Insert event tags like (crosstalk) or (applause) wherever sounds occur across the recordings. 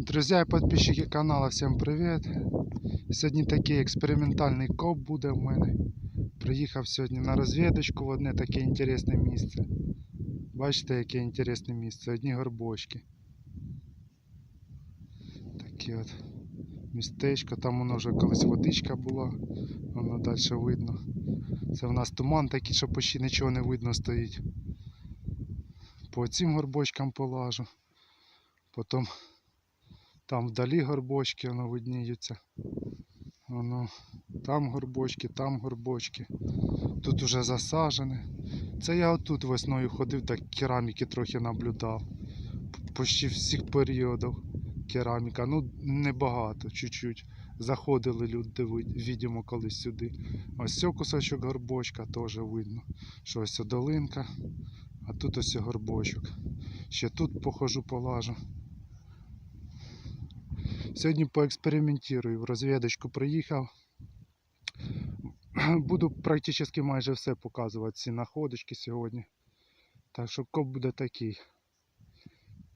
Друзья и подписчики канала, всем привіт! Сьогодні такий експериментальний коп буде в мене. Приїхав сьогодні на розвідочку в одне таке інтересне місце. Бачите, яке інтересне місце, одні горбочки. Таке от містечко, там воно вже колись водичка була, воно далі видно. Це в нас туман такий, що почти нічого не видно стоїть. По цим горбочкам полажу. Потім там вдалі горбочки воно видніються. Воно, там горбочки, там горбочки. Тут уже засажене. Це я отут весною ходив, так кераміки трохи наблюдав. Почти всіх періодів кераміка. Ну, небагато, чуть-чуть. Заходили люди, видимо, колись сюди. Ось цей кусочок горбочка теж видно. Що ось долинка, а тут ось горбочок. Ще тут похожу полажу. Сьогодні поекспериментую, в розвідочку приїхав. (clears throat) Буду практично майже все показувати, ці находочки сьогодні. Так що коп буде такий.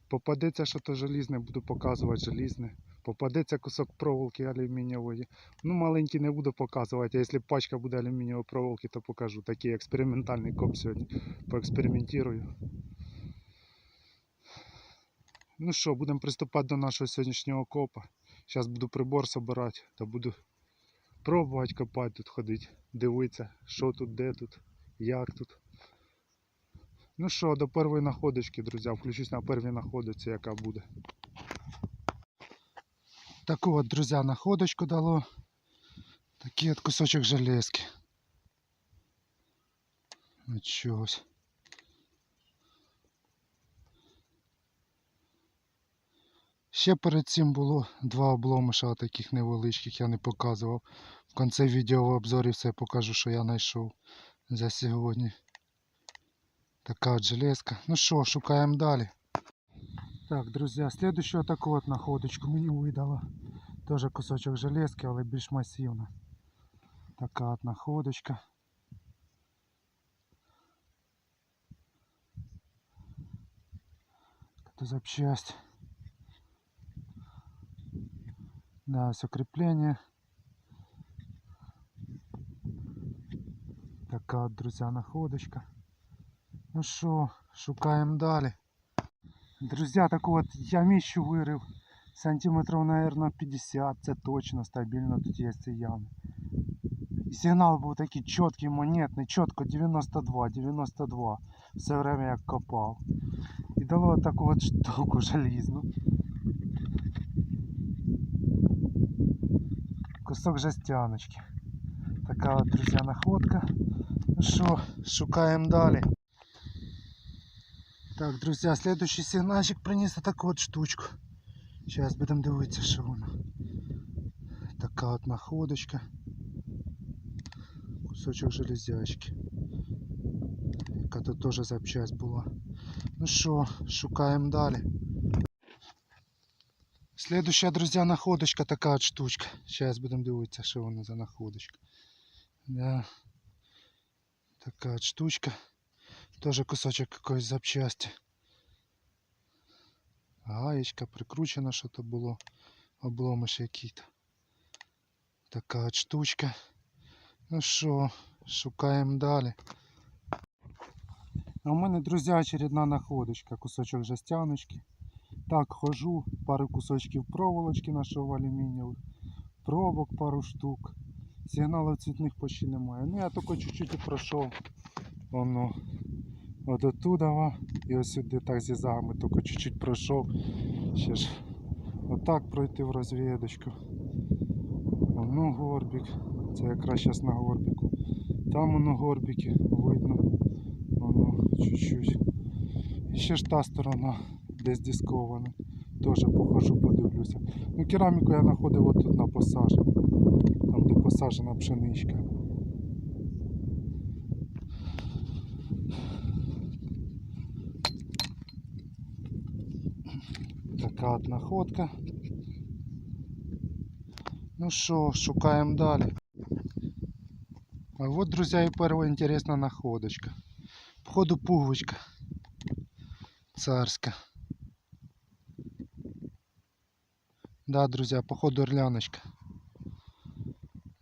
Попадеться щось желізне, буду показувати желізне. Попадеться кусок проволоки алюмінієвої. Ну, маленький не буду показувати, а якщо пачка буде алюмінієвої проволоки, то покажу. Такий експериментальний коп сьогодні. Поекспериментую. Ну що, будемо приступати до нашого сьогоднішнього копа. Зараз буду прибор собирати та буду пробувати копати тут ходити, дивитися, що тут, де тут, як тут. Ну що, до першої находочки, друзі, включусь на первій находочці, яка буде. Таку от, друзі, находочку дало. Такий от кусочок железки. От чогось. Ще перед цим було два обломиша таких невеличких, я не показував. В кінці відео в обзорі все покажу, що я знайшов за сьогодні. Така от железка. Ну що, шукаємо далі. Так, друзі, слідущу таку от находочку мені видала. Теж кусочок железки, але більш масивна. Така от находочка. Це запчасть. Да, ось укріплення. Така от, находочка. Ну що, шукаємо далі. Друзі, таку от яміщу вирив. Сантиметрів, наверное, 50. Це точно стабільно тут є ці ями. І сигнал був такий чіткий, монетний, чітко 92, 92. Все время як копав. І дало таку от (laughs) штуку желізну. кусок жестяночки. Така от, друзі, находка. Ну що, шукаємо далі. Так, друзі, следующий сигнальчик приніс таку от штучку. Зараз будемо дивитися, що воно. Така от находочка. Кусочок железячки. Яка тут теж запчасть була. Ну що, шукаємо далі. Следующая, друзья, находочка такая штучка. Сейчас будем дивитися, що вона за находочка. Да. Така штучка. Тоже кусочок якоїсь запчасти. Гаєчка, прикручено що-то було. Обломиш який-то. Така штучка. Ну що, шукаємо далі. А у мене, друзі, очередна находочка. Кусочок жестяночки. Так, хожу, пару кусочків проволочки нашого алюмінієвих, пробок пару штук. Сигналів цвітних почти немає. Ну я тільки чуть-чуть пройшов. Воно от оттуда і ось сюди так зі зами, тільки чуть-чуть пройшов. Ще ж отак пройти в розвідочку. Воно горбик. Це якраз зараз на горбику. Там воно горбики видно. Воно чуть-чуть. І ще ж та сторона десь дисковане. Теж похожу, подивлюся. Ну, кераміку я знаходив отут на посажені. Там, де посаджена пшеничка. Така от находка. Ну що, шукаємо далі. А вот, друзья, и первая интересная находочка. Походу пуговичка царська. Да, друзі, походу орляночка.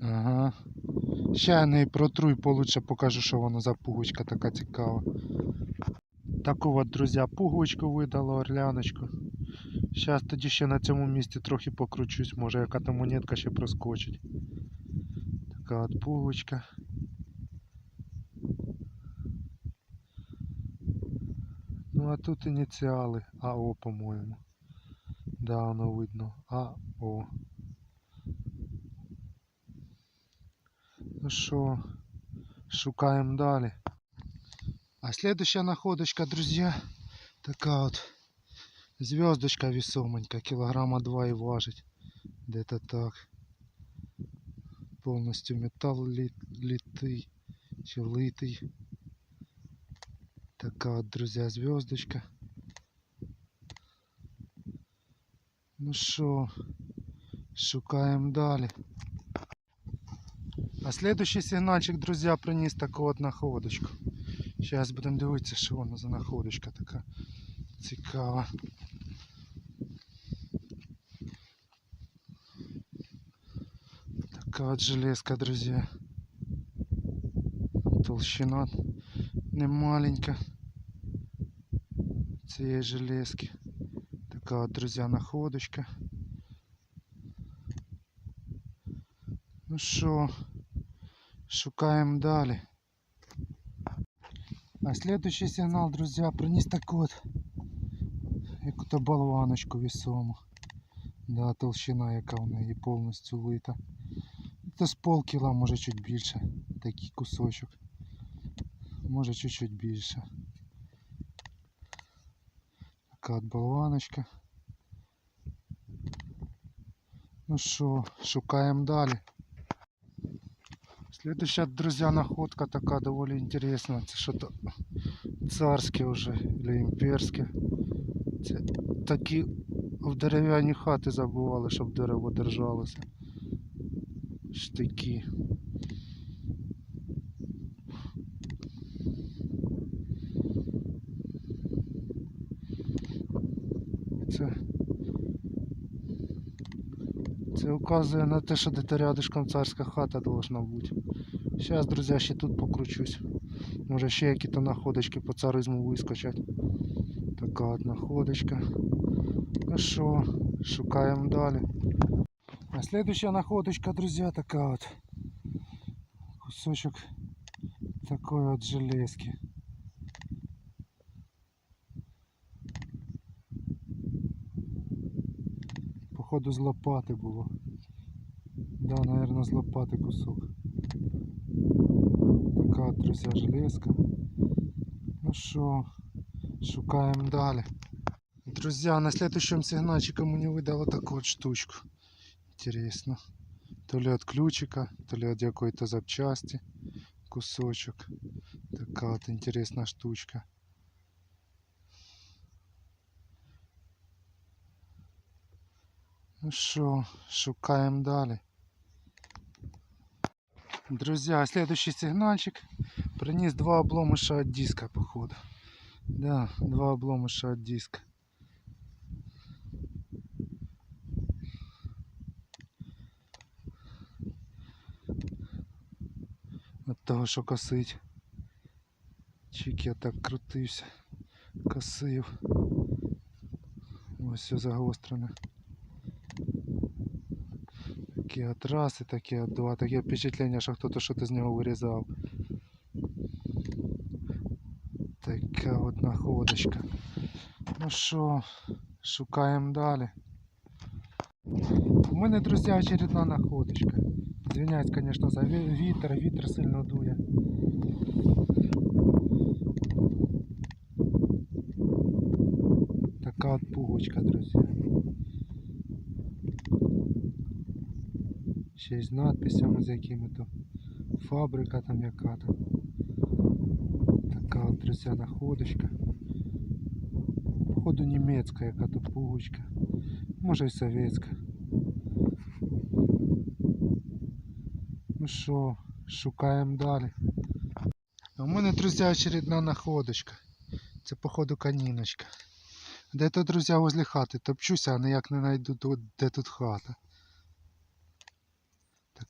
Ага. Ще я неї протру і получше покажу, що воно за пугочка така цікава. Таку от, друзі, пуговичку видало орляночку. Зараз тоді ще на цьому місці трохи покручусь, може яка там монетка ще проскочить. Така от пуговичка. Ну а тут ініціали АО, по-моєму. Да, воно видно. АО. Ну що, шукаємо далі. А следующая находочка, друзья, такая вот звездочка весомонька, килограмма два и важить. Где-то так. Полностью металл лит, литый, литый. Такая вот, друзья, звездочка. Ну що, шукаємо далі. А следующий сигнальчик, друзья, приніс таку от находочку. Зараз будемо дивитися, що воно за находочка така цікава. Така от железка, друзі. Толщина не маленька цієї железки. Така от, друзі, находочка. Ну що, шукаємо далі. А следующий сигнал, друзья, приніс так от яку-то болваночку весому. Да, толщина, яка в неї повністю лита. Це з полкіла, може чуть більше. Такий кусочок. Може чуть-чуть більше. Така от болваночка. Ну що, шукаємо далі. Следующая, друзья, находка такая довольно интересная. Это что-то царське вже, или імперське. Це такі в дерев'яні хати забували, щоб дерево держалося. Штики. Це, це вказує на те, що де рядышком царська хата должна бути. Зараз, друзі, ще тут покручусь. Може ще які-то находочки по царизму вискочать. Така от находочка. Ну що, шукаємо далі. А следующая находочка, друзья, така от. Кусочок такой от железки. Походу з лопати було. Да, наверное, з лопати кусок. Така, друзі, железка. Ну що, шукаємо далі. Друзья, на следующем сигнальчике мне выдало такую вот штучку. Интересно. То ли от ключика, то ли от какой-то запчасти. Кусочек. Такая вот интересная штучка. Ну що, шукаємо далі. Друзья, следующий сигнальчик принес два обломыша от диска, походу. Да, два обломыша от диска. От того, що косить. Чик я так крутився, косив. Ось все загострене. Такі от раз і такі от два. Таке впечатлення, що хтось щось з нього вирізав. Така от находочка. Ну що, шукаємо далі. У мене, друзі, очередна находочка. Извиняюсь, конечно, за вітер, вітер сильно дує. Така от пуговичка, друзі. Ще й з надписями з якими-то. Фабрика там яка-то. Така от, друзі, находочка. Походу німецька яка-то пуговичка. Може і совєтська. Ну що, шукаємо далі. У мене, друзі, очередна находочка. Це, походу, каніночка. Де то, друзі, возле хати топчуся, а ніяк не знайду, де тут хата.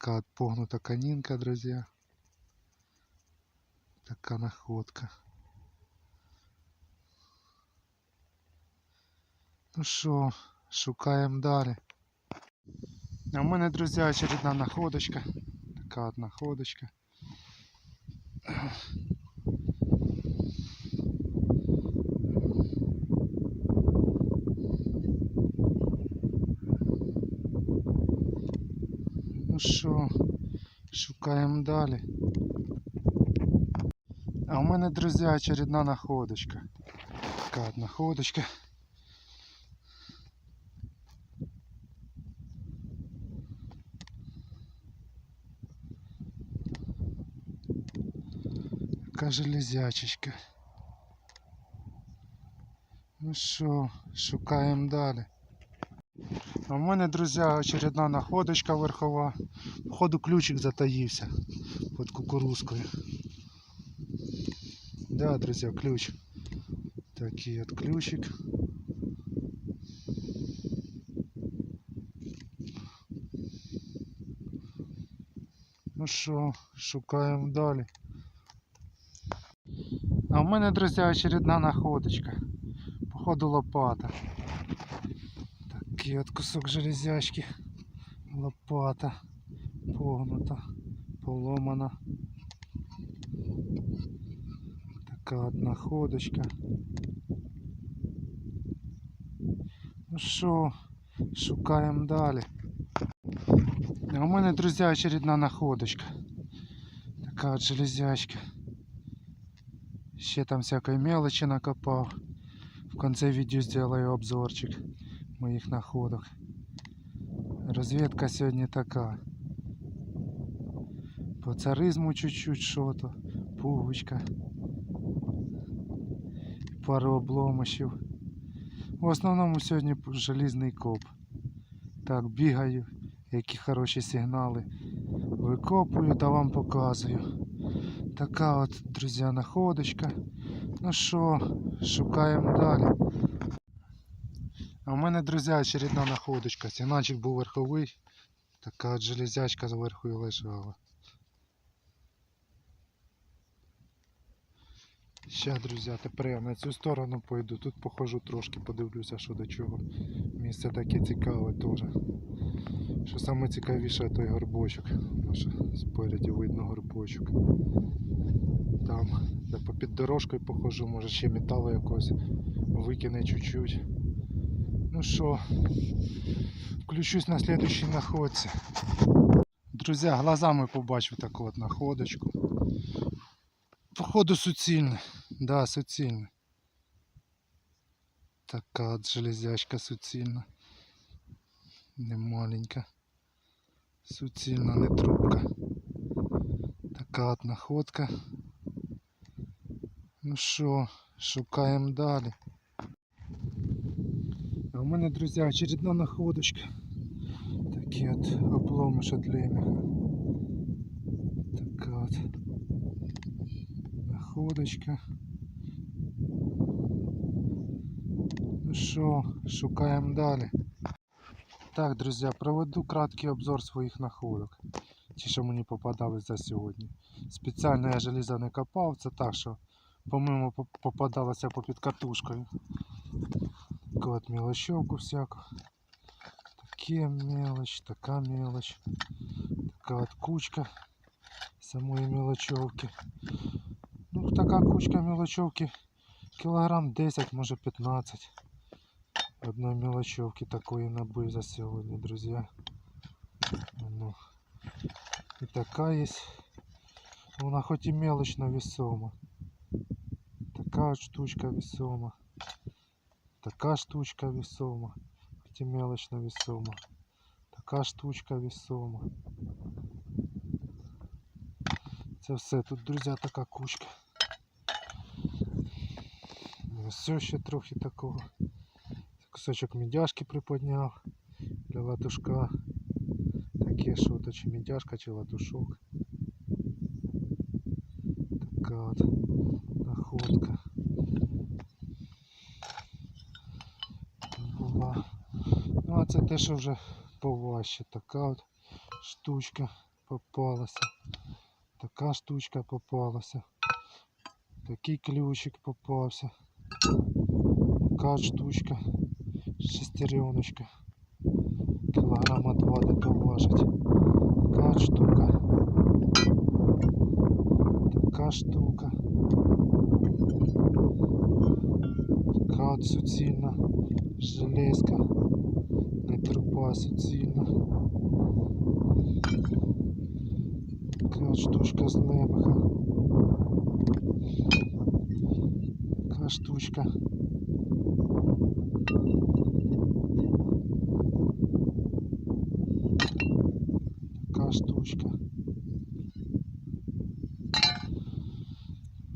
Така от погнута канінка, друзі. Така находка. Ну що, шукаємо далі. А в мене, друзі, очередна находочка. Така от находочка. шукаємо далі. А у мене, друзі, очередна находочка. Така от находочка. Така железячечка. Ну що, шукаємо далі. В мене, друзі, очередна находочка верхова. Походу ключик затаївся під кукурузкою. Да, друзі, ключ. Такий от ключик. Ну що, шукаємо далі. А в мене, друзі, очередна находочка. Походу лопата. Такий от кусок железячки. Лопата. Погнута. Поломана. Така от находочка. Ну що, шукаємо далі. А у мене, друзі, очередна находочка. Така от железячка. Ще там всякої мелочи накопав. В конце видео сделаю обзорчик моих находок. Разведка сегодня така. По царизму чуть-чуть что-то. Пуговичка. Пару обломощів. В основному сьогодні желізний коп. Так, бігаю, які хороші сигнали. Викопую та вам показую. Така от, друзі, находочка. Ну що, шукаємо далі. А у мене, друзі, очередна находочка. Сигнальчик був верховий. Така от железячка зверху і лежала. Ще, друзі, тепер я на цю сторону пойду. Тут похожу трошки, подивлюся, що до чого. Місце таке цікаве теж. Що саме цікавіше, той горбочок. Що спереді видно горбочок. Там, де попід дорожкою похожу, може ще металу якогось викине чуть-чуть. Ну що, включусь на следующей находці. Друзі, глазами побачив таку от находочку. Походу суцільне. Да, суцільне. Така от железячка суцільна. Не маленька. Суцільна, не трубка. Така от находка. Ну що, шукаємо далі. Мене, друзі, очередна находочка. Такі от обломиш от лемеха. Така от находочка. Ну що, шукаємо далі. Так, друзі, проведу краткий обзор своїх находок. Ті, що мені попадались за сьогодні. Спеціально я желіза не копав, це так, що по-моєму поп- попадалося попід катушкою. Таку от мелочевку всяку. Таке мелочь, така мелочь. Така от кучка самої мелочевки. Ну, така кучка мелочевки кілограм 10, може 15. Одної мелочевки такої набив за сьогодні, друзі. Ну, і така є. Вона хоч і мелочно весома. Така от штучка весома. Така штучка весома. Хоч і мелочно весома. Така штучка весома. Це все. Тут, друзі, така кучка. Все ще трохи такого. Кусочок медяшки приподняв для латушка. Таке що то чи медяшка, чи латушок. Така от находка. а це те, що вже поважче. Така от штучка попалася. Така штучка попалася. Такий ключик попався. Така штучка. Шестереночка. Кілограма два де важить. Така штука. Така штука. Така от суцільна железка. Труба суцільна. Така штучка з лемеха. Така штучка. Така штучка.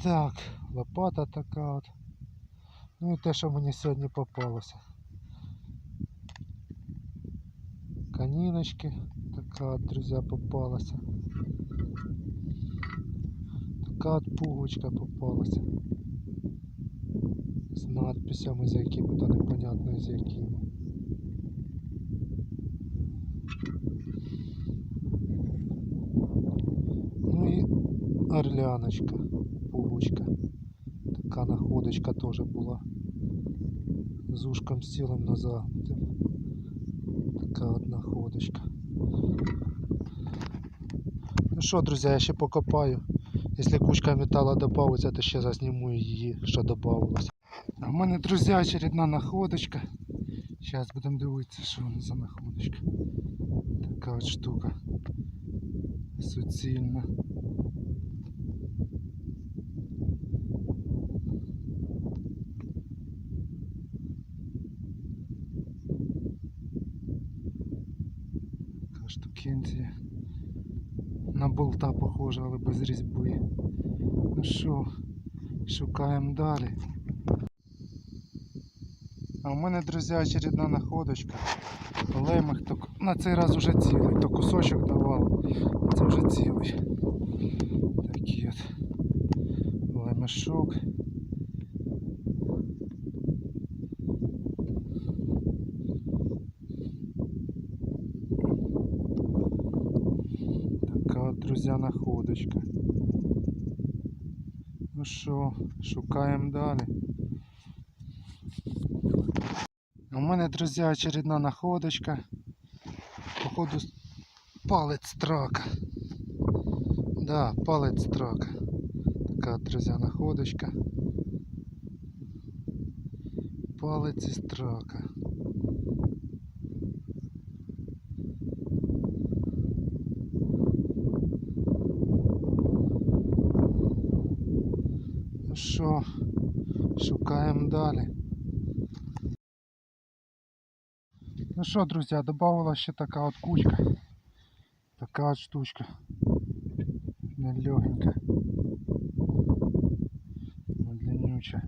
Так, лопата така от. Ну і те, що мені сьогодні попалося. Каніночки, така друзі, попалася. Така от пуговичка попалася. З надписями, з якими, то непонятно з якими. Ну і орляночка, пуговичка. Така находочка теж була. З ушком з цілим назад. Така одна ходочка. Ну що, друзі, я ще покопаю. Якщо кучка металла додається, то ще зазніму її, що. А в мене, друзі, очередна находочка. Зараз будемо дивитися, що вона за находочка. Така от штука. Суцільна. Така штукенція. На болта похожа, але без різьби. Ну що, шукаємо далі. А у мене, друзі, очередна находочка. Лемех то на цей раз уже цілий, то кусочок давав, а це вже цілий. Такий от лемешок. Така находочка. Ну що, шукаємо далі. У мене, друзі, очередна находочка. Походу палець трака. Да, палець трака. Така, друзі, находочка. Палець із трака. Ну що, шукаємо далі. Ну що, друзі, додавала ще така от кучка. Така от штучка. Нелегенька. Длиннюча.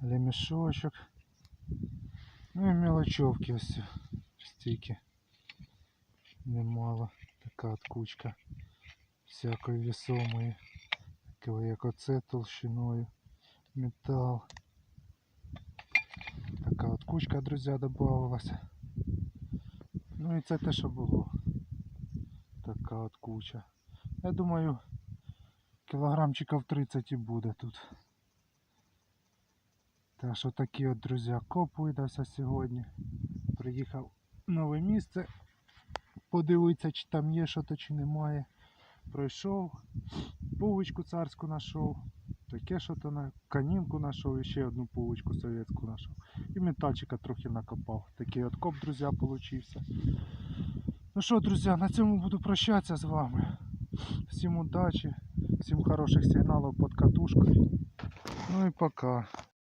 Лемешочок. Ну і мелочевки ось стільки. Немало. Така от кучка. Всякої весомої. Такого як оце толщиною. Метал. Така от кучка, друзі, додавалася. Ну і це те, що було. Така от куча. Я думаю, кілограмчиків 30 і буде тут. Так що такі от, друзі, коп видався сьогодні. Приїхав в нове місце. Подивитися, чи там є що-то, чи немає. Пройшов, пувочку царську знайшов. Таке що-то на канінку знайшов ще одну пувочку совєтську знайшов. І метальчика трохи накопав. Такий от коп, друзі, получився. Ну що, друзі, на цьому буду прощатися з вами. Всім удачі, всім хороших сигналів під катушкою. Ну і пока.